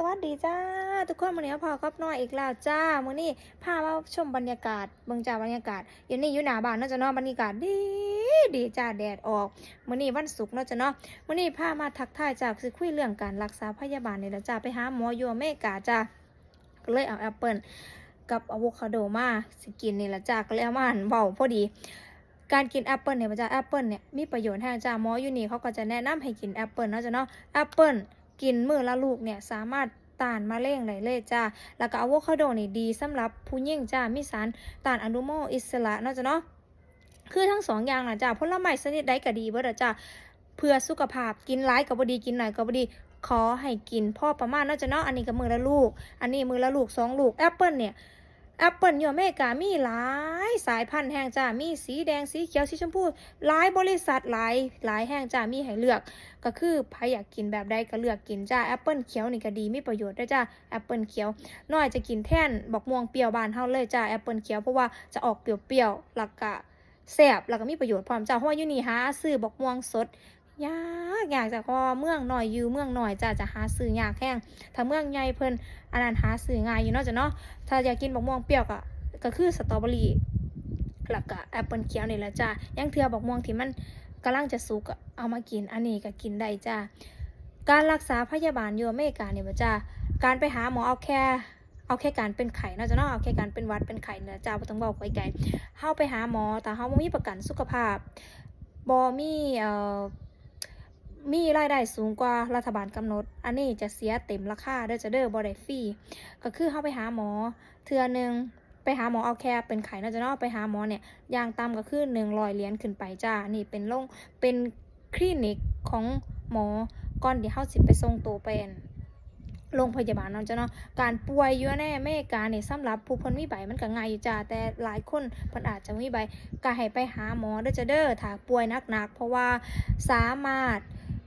สวัสดีจ้า ทุกคนวันนี้พอครับน้อยอีกแล้วจ้ามื้อนี้พามาชมบรรยากาศเบิ่งจ้าบรรยากาศอยู่นี่อยู่หน้าบ้านเนาะจ้ะเนาะบรรยากาศดีดีจ้าแดดออกมื้อนี้วันศุกร์เนาะจ้ะเนาะมื้อนี้พามาทักทายจ้าสิคุยเรื่องการรักษาพยาบาลนี่แหละจ้าไปหาหมออยู่อเมริกาจ้าก็เลยเอาแอปเปิลกับอะโวคาโดมาสกินนี่แหละจ้าก็เลยเอามาหั่นเบาพอดีการกินแอปเปิลเนี่ยมันจะแอปเปิลเนี่ยมีประโยชน์ให้จ้าหมออยู่นี่เขาก็จะแนะนำให้กินแอปเปิลเนาะจ้ะเนาะแอปเปิล กินมื้อละลูกเนี่ยสามารถต้านมะเร็งได้เลยจ้า แล้วก็อะโวคาโดนี่ดีสำหรับผู้หญิงจ้า มีสารต้านอนุมูลอิสระเนาะจ้ะเนาะ คือทั้งสองอย่างนะจ้าผลไม้ชนิดใดก็ดีเบิดอจ้า เพื่อสุขภาพกินหลายก็บ่ดีกินหน่อยก็บ่ดี ขอให้กินพ่อประมาณเนาะจ้ะเนาะ อันนี้ก็มือละลูก อันนี้มือละลูกสองลูกแอปเปิลเนี่ย แอปเปิลอยู่อเมริกามีหลายสายพันธุ์แห่งจ้ามีสีแดงสีเขียวสีชมพูหลายบริษัทหลายหลายแห่งจ้ามีให้เลือก ก็คือใครอยากกินแบบใดก็เลือกกินจ้าแอปเปิลเขียวนี่ก็ดีมีประโยชน์ด้วยจ้าแอปเปิลเขียวน้อยจะกินแท่นบอกม่วงเปรี้ยวบานเฮาเลยจ้าแอปเปิลเขียวเพราะว่าจะออกเปรี้ยวๆแล้วก็แซ่บแล้วก็มีประโยชน์พร้อมจ้าเพราะว่ายูนี่หาซื้อบอกม่วงสด ยากยากจากพอเมืองหน่อยอยู่เมืองหน่อยจ้าจะหาซื้อยากแห้งถ้าเมืองใหญ่เพิ่นอันนั้นหาซื้อง่ายอยู่เนาะจ้ะเนาะถ้าอยากกินบอกม่วงเปรี้ยวก็ก็คือสตรอเบอรี่แล้วก็แอปเปิลเขียวนี่แหละจ้ายังเทือบอกม่วงที่มันกำลังจะสุกเอามากินอันนี้ก็กินได้จ้าการรักษาพยาบาลอยู่อเมริกาเนี่ยจ้าการไปหาหมอเอาแค่เอาแค่การเป็นไข้เนาะจ้ะเนาะเอาแค่การเป็นวัดเป็นไข้เนี่ยจ้าบ่ต้องบอกไกลๆเฮาไปหาหมอแต่เฮาบ่มีประกันสุขภาพบ่มีเอ่อ มีรายได้สูงกว่ารัฐบาลกำหนด อันนี้จะเสียเต็มราคาเด้อจะเด้อบ่ได้ฟรีก็คือเฮาไปหาหมอ เทือหนึ่งไปหาหมอเอาแค่เป็นไข้น่าจะเนอกไปหาหมอเนี่ยอย่างต่ำก็คือหนึ่งร้อยเหรียญขึ้นไปจ้า นี่เป็นโรงเป็นคลินิกของหมอก่อนเดี๋ยวเขาสิไปส่งตัวเป็นโรงพยาบาลเนาะจ้ะเนาะการป่วยอยู่ในอเมริการเนี่ยสำหรับผู้เพิ่นมีใบมันก็ง่ายอยู่จ้าแต่หลายคนเพิ่นอาจจะมีใบก็ให้ไปหาหมอเด้อจ้ะเด้อถ้าป่วยหนักๆเพราะว่าสามารถ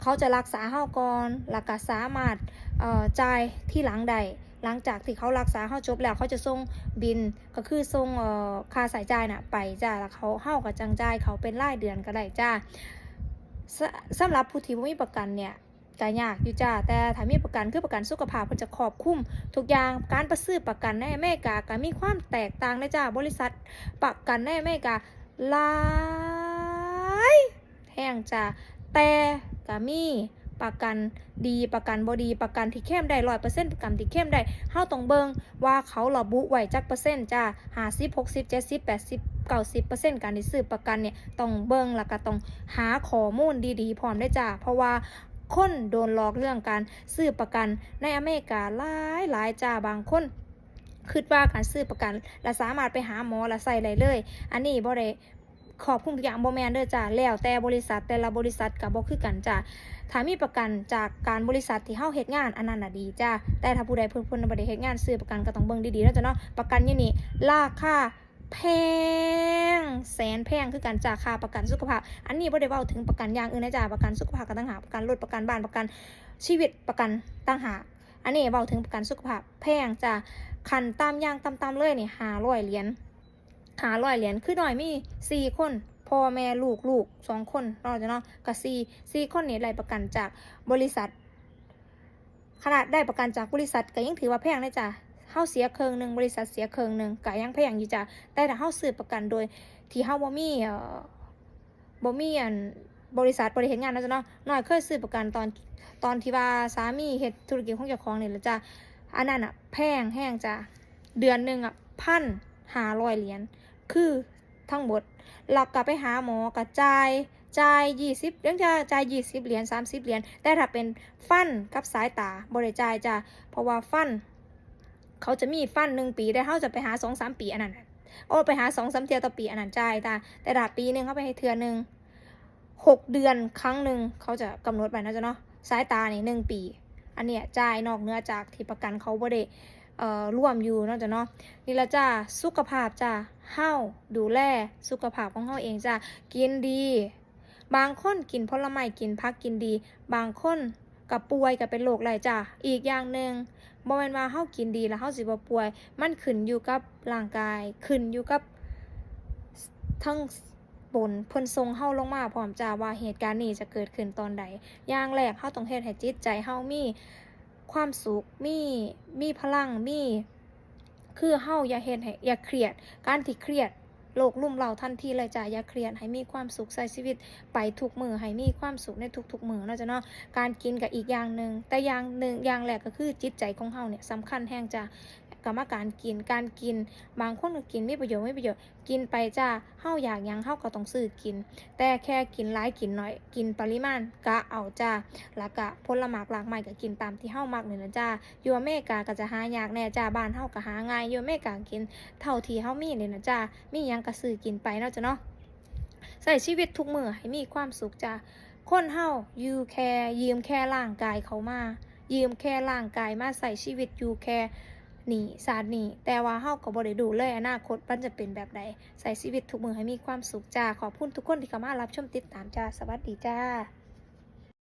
เขาจะรักษาเฮาก่อนแล้วก็สามารถจ่ายที่หลังได้หลังจากที่เขารักษาเขาจบแล้วเขาจะส่งบินก็คือส่งค่าสายจ่ายน่ะไปจ้าแล้วเขาเฮากับจังจ่ายเขาเป็นรายเดือนก็ได้จ้าสำหรับผู้ที่บ่มีประกันเนี่ยก็ยากอยู่จ้าแต่ถ้ามีประกันคือประกันสุขภาพเพิ่นจะครอบคลุมทุกอย่างการประซื้อประกันในอเมริกาก็มีความแตกต่างเลยจ้าบริษัทประกันในอเมริกาหลายแห่งจ้าแต่ ก็มีประกันดีประกันบดีประกันที่เข้มได้ร้อยเปอร์เซ็นต์ประกันที่เข้มได้เฮาต้องเบิงว่าเขาระบุไว้จักเปอร์เซ็นต์จ้าห้าสิบหกสิบเจ็ดสิบแปดสิบเก้าสิบเปอร์เซ็นต์การที่ซื้อประกันเนี่ยต้องเบิงแล้วก็ต้องหาข้อมูลดีๆพร้อมได้จ้าเพราะว่าคนโดนหลอกเรื่องการซื้อประกันในอเมริกาหลายหลายจ้าบางคนคิดว่าการซื้อประกันและสามารถไปหาหมอและใส่ได้เลย อันนี้บ่ได้ ขอบคุณทุกอย่างบ่แมนเด้อจ้าแล้วแต่บริษัทแต่ละบริษัทกับบ่คือกันจ้าถ้ามีประกันจากการบริษัทที่เฮาเฮ็ดงานอันนั้นน่ะดีจ้าแต่ถ้าผู้ใดเพิ่นเพิ่นบ่ได้เฮ็ดงานซื้อประกันก็ต้องเบิ่งดีๆแล้วจ้ะเนาะประกันอยู่นี่ราคาแพงแสนแพงคือกันจากค่าประกันสุขภาพ อันนี้บ่ได้เว้าถึงประกันอย่างอื่นนะจ้าประกันสุขภาพก็ต่างหากประกันรถประกันบ้านประกันชีวิตประกันต่างหากอันนี้เว้าถึงประกันสุขภาพแพงจ้าคันตามย่างต่ำๆเลยนี่500เหรียญ 500เหรียญคือหน้อยมีสี่คนพ่อแม่ลูกลูกสองคนเราจะเนาะกับสี่สี่คนนี้ได้ประกันจากบริษัท ขนาดได้ประกันจากบริษัทก็ยังถือว่าแพงเลยจ้ะเฮาเสียเครื่องหนึ่งบริษัทเสียเครื่องหนึ่งก็ยังแพงอยู่จ้ะแต่ถ้าเฮาซื้อประกันโดย ที่เฮาบ่มีเอ่อบ่มีอันบริษัทบริหารงานนะจ๊ะเนาะน้อยเคยซื้อประกันตอนตอนที่ว่าสามีเฮ็ดธุรกิจของเจ้าของนี่แหละจ้ะอันนั้นอะแพงแห้งจ้ะเดือนหนึ่งอะพัน ห้าร้อยเหรียญคือทั้งหมดหลักกลับไปหาหมอกระจายจ่ายยี่สิบเรื่องจะจ่ายยี่สิบเหรียญสามสิบเหรียญแต่ถ้าเป็นฟันกับสายตาบริจ่ายจ้ะเพราะว่าฟัน เขาจะมีฟันหนึ่งปีได้เขาจะไปหาสองสามปีอันนั้นโอ้ไปหาสองสามเทียวต่อปีอันนั้นจ่ายจ้ะแต่ถ้าปีหนึ่งเขาไปให้เทือหนึ่งหกเดือนครั้งหนึ่งเขาจะกำหนดไปนะจ๊ะเนาะสายตานี่หนึ่งปี อันเนี้ยจ่ายนอกเหนื้อจากที่ประกันเขาบ่ได้ เอ่อร่วมอยู่เนาะจ้ะเนาะนี่ละจ้าสุขภาพจ้าเฮาดูแลสุขภาพของเฮาเองจ้ากินดี บางคนกินผลไม้กินผักกินดี บางคนกับป่วยกับเป็นโรคไรจ้าอีกอย่างหนึ่งบ่แม่นว่าเฮากินดีแล้วเฮาสิบ่ป่วย มันขึ้นอยู่กับร่างกาย ขึ้นอยู่กับทั้งบนเพิ่นทรงเฮาลงมาพร้อมจ้าว่าเหตุการณ์นี้จะเกิดขึ้นตอนใด อย่างแรกเฮาต้องเฮ็ดให้จิตใจเฮามี ความสุขมีมีพลังมีคือเฮาอย่าเห็นให้อย่าเครียด การที่เครียดโลกลุ่มเราทันทีเลยจ้ะอย่าเครียดให้มีความสุขใส่ชีวิต ไปทุกมือให้มีความสุขในทุกๆมือเนาะจ้ะเนาะการกินกับอีกอย่างหนึ่งแต่อย่างหนึ่งอย่างแรกก็คือจิตใจของเฮาเนี่ยสำคัญแห้งจ้ะ กรรมการกินการกิน บางคนก็กินไมีประโยชน์ไม่ประโยชน์กินไปจ้าเฮาอยากยังเฮาก็ต้องซื้อกิน แต่แค่กินหลายกินน้อย กินปริมาณกะเอาจ้าแล้วก็ผลหมากหลากไม้ก็กินตามที่เฮามักนี่นะจ้าอยู่อเมริกาก็จะหายากแน่จ้าบ้านเฮาก็หาง่ายอยู่อเมริกากินเท่าที่เฮามีนี่นะจ้ามียังก็ซื้อกินไปเนาะจ้ะเนาะใส่ชีวิตทุกมือให้มีความสุขจ้าคนเฮาอยู่แค่ยืมแค่ร่างกายเขามายืมแค่ร่างกายมาใส่ชีวิตอยู่แค่ นีศาสตร์หนีแต่ว่าเฮาก็บ่ได้ดูเลยอนาคตมันจะเป็นแบบใดใส่ชีวิตทุกมือให้มีความสุขจ้าขอบคุณทุกคนที่เข้ามารับชมติดตามจ้าสวัสดีจ้า